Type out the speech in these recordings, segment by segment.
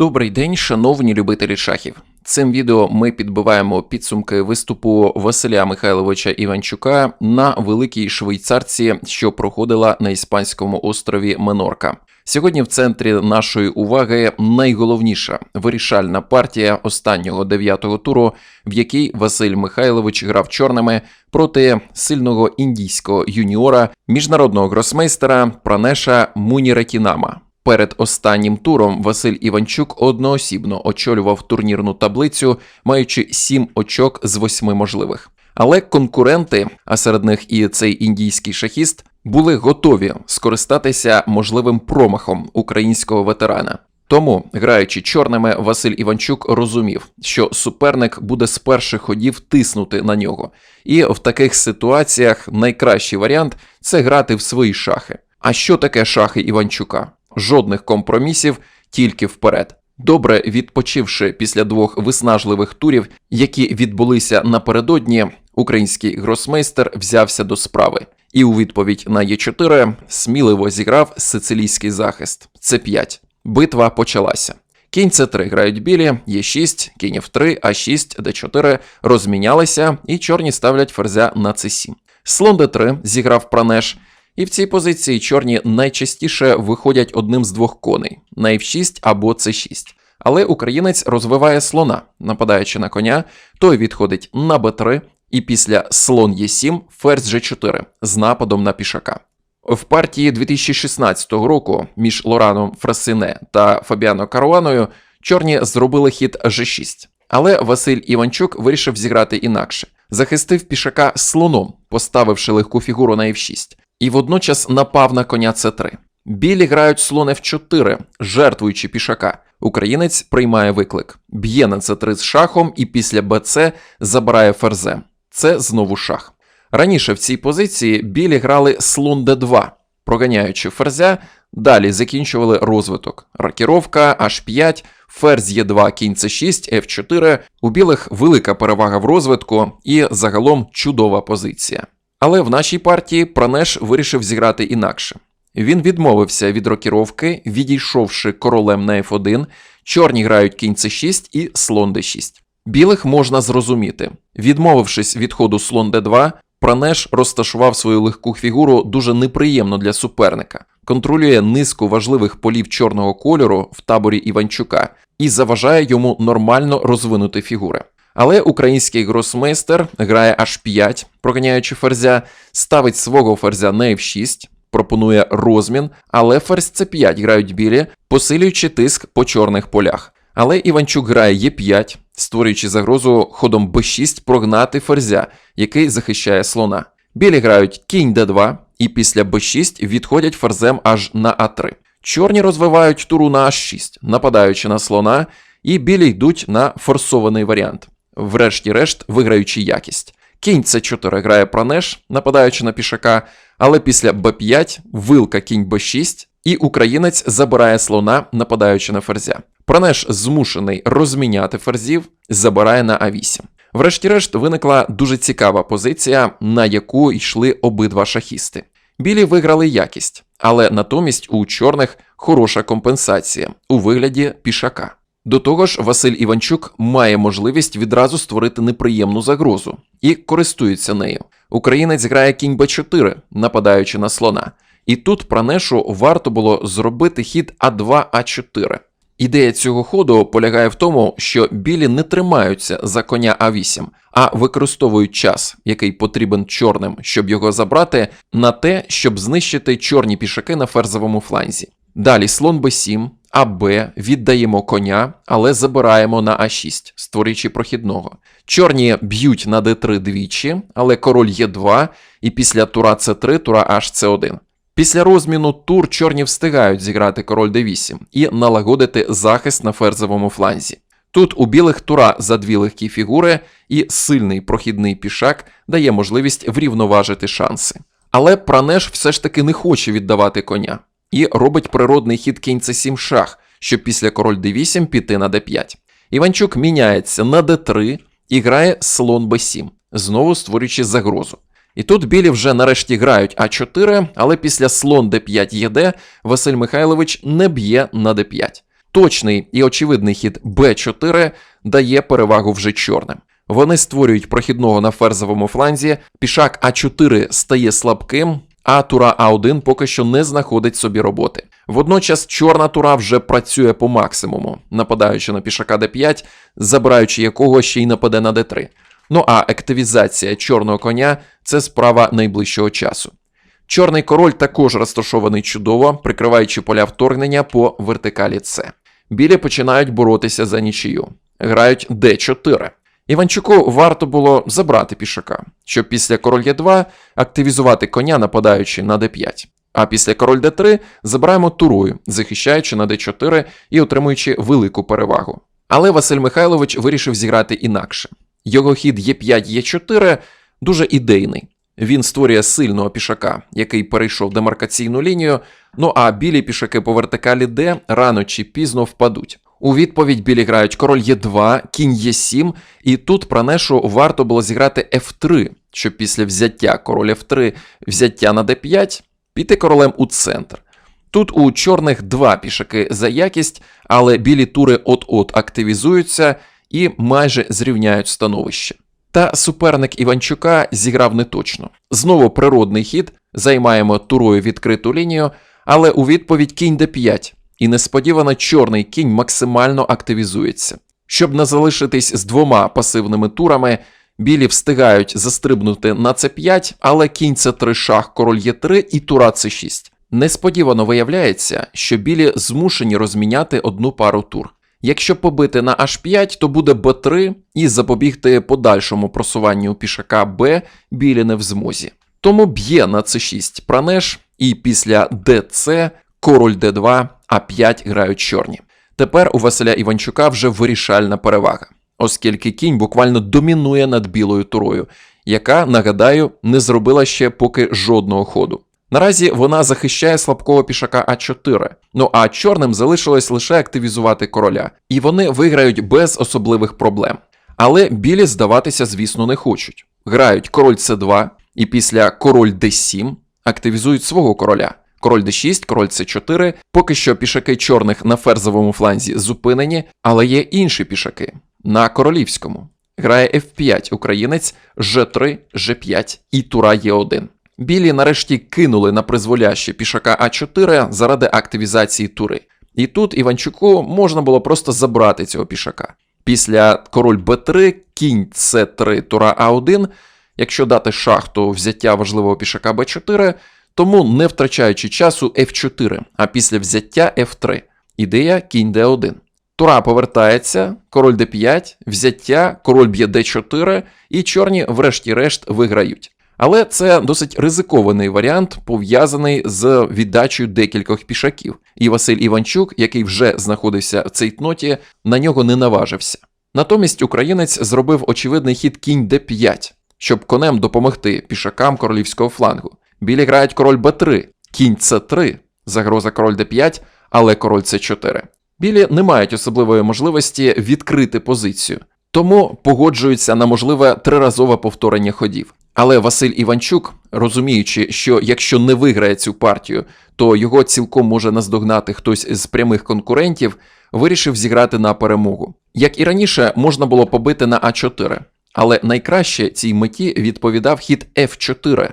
Добрий день, шановні любителі шахів. Цим відео ми підбиваємо підсумки виступу Василя Михайловича Іванчука на великій швейцарці, що проходила на іспанському острові Менорка. Сьогодні в центрі нашої уваги найголовніша вирішальна партія останнього дев'ятого туру, в якій Василь Михайлович грав чорними проти сильного індійського юніора, міжнародного гросмейстера Пранеша Муніракінама. Перед останнім туром Василь Іванчук одноосібно очолював турнірну таблицю, маючи 7 очок з 8 можливих. Але конкуренти, а серед них і цей індійський шахіст, були готові скористатися можливим промахом українського ветерана. Тому, граючи чорними, Василь Іванчук розумів, що суперник буде з перших ходів тиснути на нього, і в таких ситуаціях найкращий варіант це грати в свої шахи. А що таке шахи Іванчука? Жодних компромісів, тільки вперед. Добре відпочивши після двох виснажливих турів, які відбулися напередодні, український гросмейстер взявся до справи і у відповідь на Е4 сміливо зіграв сицилійський захист. С5. Битва почалася. Кінь С3 грають білі, Е6, кінь F3, А6, Д4 розмінялися, і чорні ставлять ферзя на С7. Слон Д3 зіграв пранеш. І в цій позиції чорні найчастіше виходять одним з двох коней на F6 або C6. Але українець розвиває слона, нападаючи на коня, той відходить на Б3, і після слон Е7 ферзь G4 з нападом на пішака. В партії 2016 року між Лораном Фрасине та Фабіано Каруаною чорні зробили хід G6. Але Василь Іванчук вирішив зіграти інакше. Захистив пішака слоном, поставивши легку фігуру на F6 і водночас напав на коня С3. Білі грають слон F4, жертвуючи пішака. Українець приймає виклик, б'є на С3 з шахом і після БЦ забирає ферзем. Це знову шах. Раніше в цій позиції білі грали слон Д2, проганяючи ферзя, далі закінчували розвиток. Ракіровка, H5, ферзь Е2, кінь С6, F4. У білих велика перевага в розвитку і загалом чудова позиція. Але в нашій партії Пранеш вирішив зіграти інакше. Він відмовився від рокіровки, відійшовши королем на F1, чорні грають кінь c6 і слон d6. Білих можна зрозуміти. Відмовившись від ходу слон d2, Пранеш розташував свою легку фігуру дуже неприємно для суперника, контролює низку важливих полів чорного кольору в таборі Іванчука і заважає йому нормально розвинути фігури. Але український гросмейстер грає аж 5, проганяючи ферзя, ставить свого ферзя на F6, пропонує розмін, але ферзь С5 грають білі, посилюючи тиск по чорних полях. Але Іванчук грає Е5, створюючи загрозу ходом Б6 прогнати ферзя, який захищає слона. Білі грають кінь Д2, і після Б6 відходять ферзем аж на А3. Чорні розвивають туру на H6, нападаючи на слона, і білі йдуть на форсований варіант врешті-решт виграючи якість. Кінь С4 грає пранеш, нападаючи на пішака, але після Б5 вилка кінь Б6, і українець забирає слона, нападаючи на ферзя. Пранеш змушений розміняти ферзів, забирає на А8. Врешті-решт виникла дуже цікава позиція, на яку йшли обидва шахісти. Білі виграли якість, але натомість у чорних хороша компенсація у вигляді пішака. До того ж, Василь Іванчук має можливість відразу створити неприємну загрозу і користується нею. Українець грає кінь Б4, нападаючи на слона. І тут пранешу варто було зробити хід А2А4. Ідея цього ходу полягає в тому, що білі не тримаються за коня А8, а використовують час, який потрібен чорним, щоб його забрати, на те, щоб знищити чорні пішаки на ферзовому фланзі. Далі слон Б7, АБ віддаємо коня, але забираємо на А6, створюючи прохідного. Чорні б'ють на Д3 двічі, але король Е2, і після тура С3 тура H1. Після розміну тур чорні встигають зіграти король d8 і налагодити захист на ферзовому фланзі. Тут у білих тура за дві легкі фігури, і сильний прохідний пішак дає можливість врівноважити шанси. Але Пранеш все ж таки не хоче віддавати коня і робить природний хід кінь c7 шах, щоб після король d8 піти на d5. Іванчук міняється на d3 і грає слон b7, знову створюючи загрозу. І тут білі вже нарешті грають А4, але після слон d5 єд Василь Михайлович не б'є на d5. Точний і очевидний хід Б4 дає перевагу вже чорним. Вони створюють прохідного на ферзовому фланзі, пішак А4 стає слабким, а тура А1 поки що не знаходить собі роботи. Водночас чорна тура вже працює по максимуму, нападаючи на пішака Д5, забираючи якого ще й нападе на Д3. Ну а активізація чорного коня це справа найближчого часу. Чорний король також розташований чудово, прикриваючи поля вторгнення по вертикалі С. Білі починають боротися за нічию. Грають Д4. Іванчуку варто було забрати пішака, щоб після король Е2 активізувати коня, нападаючи на Д5. А після король Д3 забираємо турою, захищаючи на Д4 і отримуючи велику перевагу. Але Василь Михайлович вирішив зіграти інакше. Його хід Е5 Е4 дуже ідейний. Він створює сильного пішака, який перейшов демаркаційну лінію. Ну а білі пішаки по вертикалі Д рано чи пізно впадуть. У відповідь білі грають король Е2, кінь Е7, і тут пранешу варто було зіграти F3, щоб після взяття король F3, взяття на D5, піти королем у центр. Тут у чорних два пішаки за якість, але білі тури от-от активізуються і майже зрівняють становище. Та суперник Іванчука зіграв неточно. Знову природний хід, займаємо турою відкриту лінію, але у відповідь кінь d5, і несподівано чорний кінь максимально активізується. Щоб не залишитись з двома пасивними турами, білі встигають застрибнути на c5, але кінь c3 шах, король Е3 і тура c6. Несподівано виявляється, що білі змушені розміняти одну пару тур. Якщо побити на h5, то буде b3 і запобігти подальшому просуванню пішака b білі не в змозі. Тому б'є на c6 пранеш, і після dc король d2, а5 грають чорні. Тепер у Василя Іванчука вже вирішальна перевага, оскільки кінь буквально домінує над білою турою, яка, нагадаю, не зробила ще поки жодного ходу. Наразі вона захищає слабкого пішака А4. Ну а чорним залишилось лише активізувати короля, і вони виграють без особливих проблем. Але білі здаватися, звісно, не хочуть. Грають король С2, і після король Д7 активізують свого короля. Король d6, король c4. Поки що пішаки чорних на ферзовому фланзі зупинені, але є інші пішаки на королівському. Грає f5 українець, g3, g5 і тура e1. Білі нарешті кинули на призволяще пішака А4 заради активізації тури. І тут Іванчуку можна було просто забрати цього пішака. Після король Б3, кінь С3, тура А1, якщо дати шах, то взяття важливого пішака Б4, тому не втрачаючи часу F4, а після взяття F3. Ідея кінь D1. Тура повертається, король d5, взяття, король б'є d4, і чорні, врешті-решт, виграють. Але це досить ризикований варіант, пов'язаний з віддачею декількох пішаків. І Василь Іванчук, який вже знаходився в цей тноті, на нього не наважився. Натомість українець зробив очевидний хід кінь d5, щоб конем допомогти пішакам королівського флангу. Білі грають король b3, кінь c3, загроза король d5, але король c4. Білі не мають особливої можливості відкрити позицію, тому погоджуються на можливе триразове повторення ходів. Але Василь Іванчук, розуміючи, що якщо не виграє цю партію, то його цілком може наздогнати хтось з прямих конкурентів, вирішив зіграти на перемогу. Як і раніше, можна було побити на А4, але найкраще цій меті відповідав хід F4.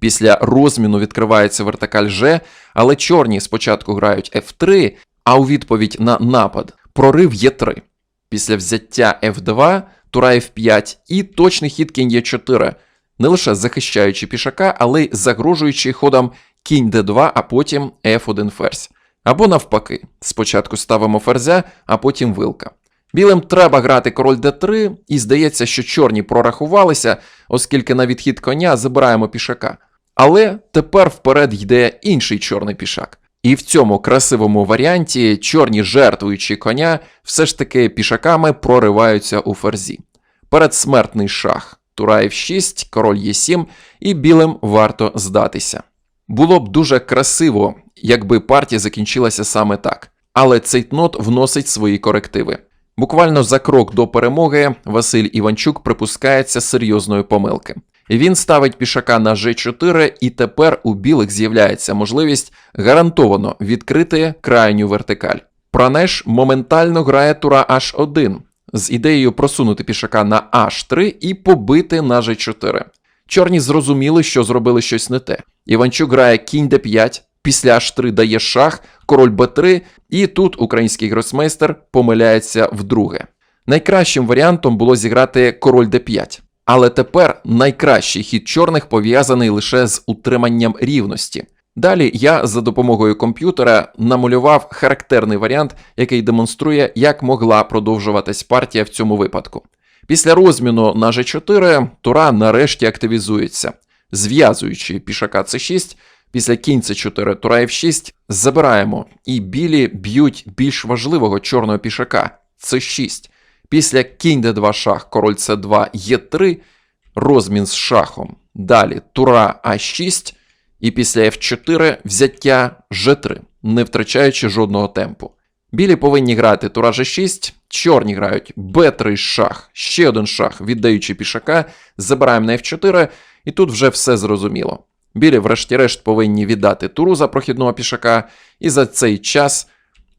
Після розміну відкривається вертикаль G, але чорні спочатку грають F3, а у відповідь на напад прорив Е3. Після взяття F2, тура F5 і точний хід кінь Е4, не лише захищаючи пішака, але й загрожуючи ходом кінь d2, а потім F1 ферзь. Або навпаки, спочатку ставимо ферзя, а потім вилка. Білим треба грати король d3, і здається, що чорні прорахувалися, оскільки на відхід коня забираємо пішака. Але тепер вперед йде інший чорний пішак. І в цьому красивому варіанті чорні, жертвуючи коня, все ж таки пішаками прориваються у ферзі. Передсмертний шах, тура F6, король Е7, і білим варто здатися. Було б дуже красиво, якби партія закінчилася саме так. Але цей тнот вносить свої корективи. Буквально за крок до перемоги Василь Іванчук припускається серйозної помилки. Він ставить пішака на G4, і тепер у білих з'являється можливість гарантовано відкрити крайню вертикаль. Пранеш моментально грає тура H1 з ідеєю просунути пішака на H3 і побити на G4. Чорні зрозуміли, що зробили щось не те. Іванчук грає кінь d5, після H3 дає шах, король b3, і тут український гросмейстер помиляється вдруге. Найкращим варіантом було зіграти король d5. Але тепер найкращий хід чорних пов'язаний лише з утриманням рівності. Далі я за допомогою комп'ютера намалював характерний варіант, який демонструє, як могла продовжуватись партія в цьому випадку. Після розміну на G4 тура нарешті активізується, зв'язуючи пішака C6, після кінь C4 тура F6 забираємо, і білі б'ють більш важливого чорного пішака C6. Після кінь d2 шах, король c2 Е3, розмін з шахом. Далі тура А6, і після F4 взяття G3, не втрачаючи жодного темпу. Білі повинні грати тура G6, чорні грають B3 шах, ще один шах, віддаючи пішака, забираємо на F4, і тут вже все зрозуміло. Білі, врешті-решт, повинні віддати туру за прохідного пішака, і за цей час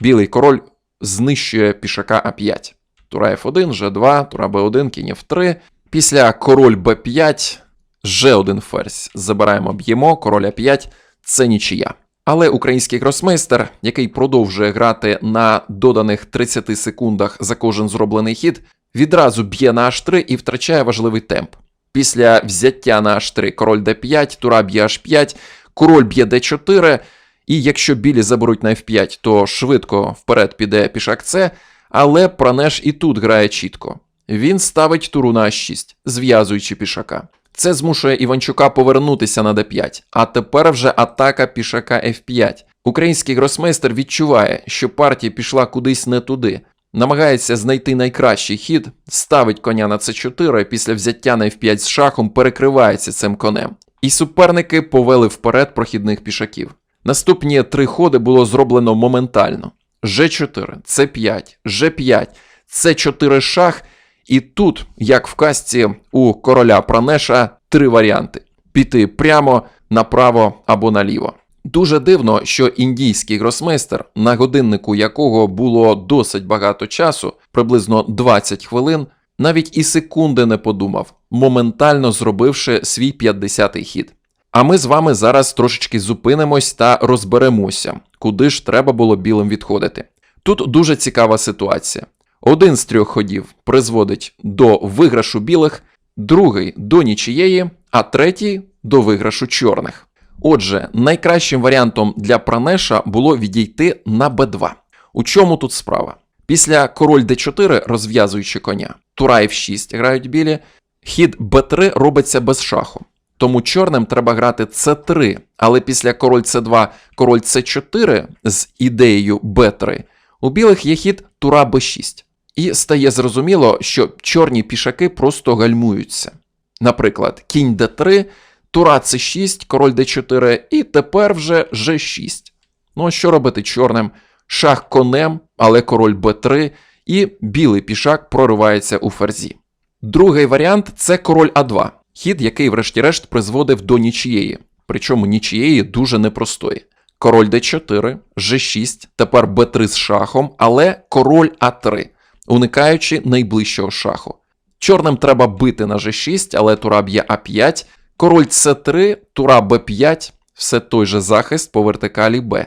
білий король знищує пішака А5. Тура F1, G2, тура B1, кінь F3. Після король B5, G1 ферзь. Забираємо б'ємо, король А5 це нічия. Але український гросмейстер, який продовжує грати на доданих 30 секундах за кожен зроблений хід, відразу б'є на H3 і втрачає важливий темп. Після взяття на H3 король D5, тура б'є H5, король б'є D4, і якщо білі заберуть на F5, то швидко вперед піде пішак С, але Пранеш і тут грає чітко. Він ставить туру на А6, зв'язуючи пішака. Це змушує Іванчука повернутися на d5, а тепер вже атака пішака f5. Український гросмейстер відчуває, що партія пішла кудись не туди, намагається знайти найкращий хід, ставить коня на c4, після взяття на f5 з шахом перекривається цим конем. І суперники повели вперед прохідних пішаків. Наступні три ходи було зроблено моментально: G4, C5, G5, C4 шах. І тут, як в казці у короля Пранеша, три варіанти: піти прямо, направо або наліво. Дуже дивно, що індійський гросмейстер, на годиннику якого було досить багато часу, приблизно 20 хвилин, навіть і секунди не подумав, моментально зробивши свій 50-й хід. А ми з вами зараз трошечки зупинимось та розберемося, куди ж треба було білим відходити. Тут дуже цікава ситуація. Один з трьох ходів призводить до виграшу білих, другий до нічієї, а третій до виграшу чорних. Отже, найкращим варіантом для Пранеша було відійти на Б2. У чому тут справа? Після король d4, розв'язуючи коня, тура f6 грають білі, хід b3 робиться без шаху. Тому чорним треба грати c3, але після король c2, король c4 з ідеєю b3, у білих є хід тура b6. І стає зрозуміло, що чорні пішаки просто гальмуються. Наприклад, кінь d3, тура c6, король d4, і тепер вже g6. Ну, а що робити чорним? Шах конем, але король b3, і білий пішак проривається у ферзі. Другий варіант це король А2, хід, який, врешті-решт, призводив до нічієї, причому нічієї дуже непростої. Король d4, g6, тепер b3 з шахом, але король А3 уникаючи найближчого шаху. Чорним треба бити на g6, але тура б'є А5, король С3, тура Б5, все той же захист по вертикалі Б.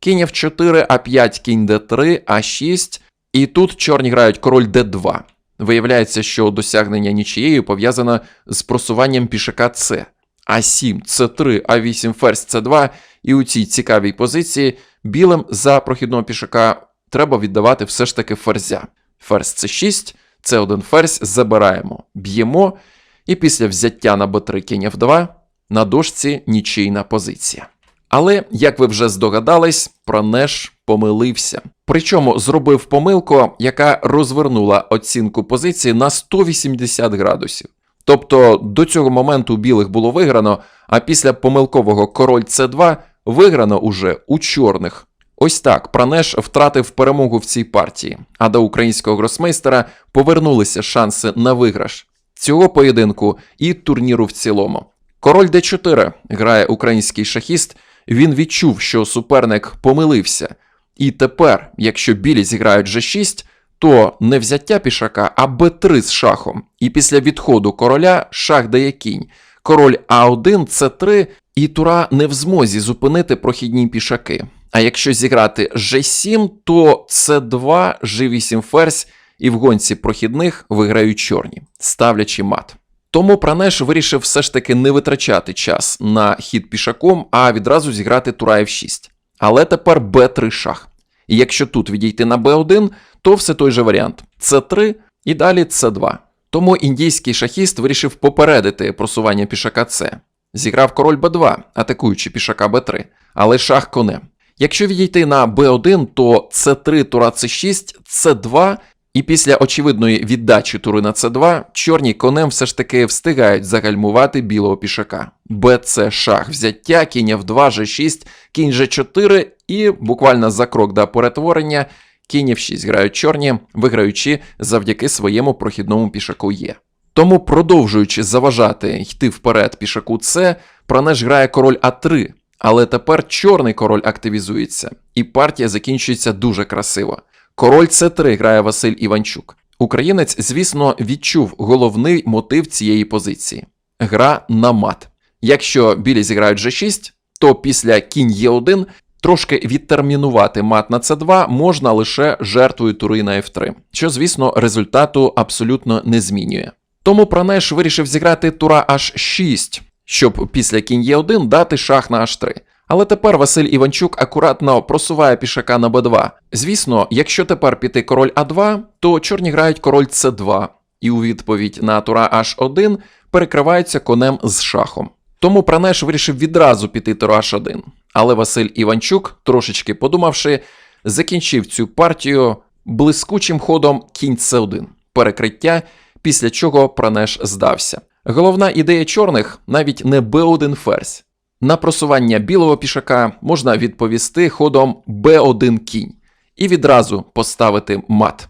Кінь F4, А5, кінь Д3, А6, і тут чорні грають король Д2. Виявляється, що досягнення нічією пов'язано з просуванням пішака С. А7, С3, А8, ферзь С2, і у цій цікавій позиції білим за прохідного пішака треба віддавати все ж таки ферзя. Ферзь С6, С1 ферзь забираємо, б'ємо, і після взяття на Б3 кінь F2 на дошці нічийна позиція. Але, як ви вже здогадались, Пронеш помилився. Причому зробив помилку, яка розвернула оцінку позиції на 180 градусів. Тобто до цього моменту білих було виграно, а після помилкового король С2 виграно уже у чорних. Ось так Пранеш втратив перемогу в цій партії, а до українського гросмейстера повернулися шанси на виграш цього поєдинку і турніру в цілому. Король d4 грає український шахіст. Він відчув, що суперник помилився, І тепер, якщо білі зіграють G6, то не взяття пішака, а Б3 з шахом. І після відходу короля шах дає кінь. Король А1, С3, і тура не в змозі зупинити прохідні пішаки. А якщо зіграти G7, то С2, G8 ферзь, і в гонці прохідних виграють чорні, ставлячи мат. Тому Пранеш вирішив все ж таки не витрачати час на хід пішаком, а відразу зіграти тура F6. Але тепер Б3 шах. І якщо тут відійти на Б1, то все той же варіант С3 і далі С2. Тому індійський шахіст вирішив попередити просування пішака С. Зіграв король Б2, атакуючи пішака Б3, але шах конем. Якщо відійти на Б1, то С3 тура С6, С2, і після очевидної віддачі тури на С2, чорні конем все ж таки встигають загальмувати білого пішака. БЦ шах взяття, кінь F2, G6, кінь G4 і буквально за крок до перетворення кінь F6 грають чорні, виграючи завдяки своєму прохідному пішаку Є. Тому, продовжуючи заважати йти вперед пішаку С, Пранеш грає король А3, але тепер чорний король активізується, і партія закінчується дуже красиво. Король С3 грає Василь Іванчук. Українець, звісно, відчув головний мотив цієї позиції гра на мат. Якщо білі зіграють G6, то після кінь Е1 трошки відтермінувати мат на С2 можна лише жертвою тури на F3, що, звісно, результату абсолютно не змінює. Тому Пранеш вирішив зіграти тура H6, щоб після кінь Е1 дати шах на H3. Але тепер Василь Іванчук акуратно просуває пішака на Б2. Звісно, якщо тепер піти король А2, то чорні грають король С2, і у відповідь на тура H1 перекриваються конем з шахом. Тому Пранеш вирішив відразу піти тура H1. Але Василь Іванчук, трошечки подумавши, закінчив цю партію блискучим ходом кінь С1, перекриття, після чого Пранеш здався. Головна ідея чорних навіть не Б1 ферзь. На просування білого пішака можна відповісти ходом Б1 кінь і відразу поставити мат.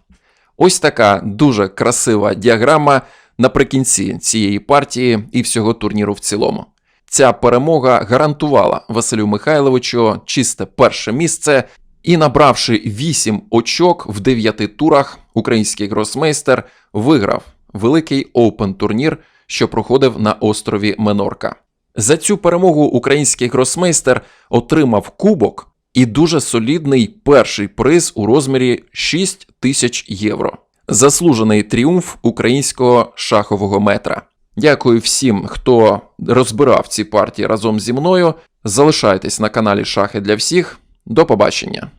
Ось така дуже красива діаграма наприкінці цієї партії і всього турніру в цілому. Ця перемога гарантувала Василю Михайловичу чисте перше місце, і набравши 8 очок в 9 турах, український гросмейстер виграв великий оупен турнір, що проходив на острові Менорка. За цю перемогу український гросмейстер отримав кубок і дуже солідний перший приз у розмірі 6 тисяч євро. Заслужений тріумф українського шахового метра. Дякую всім, хто розбирав ці партії разом зі мною. Залишайтесь на каналі Шахи для всіх. До побачення!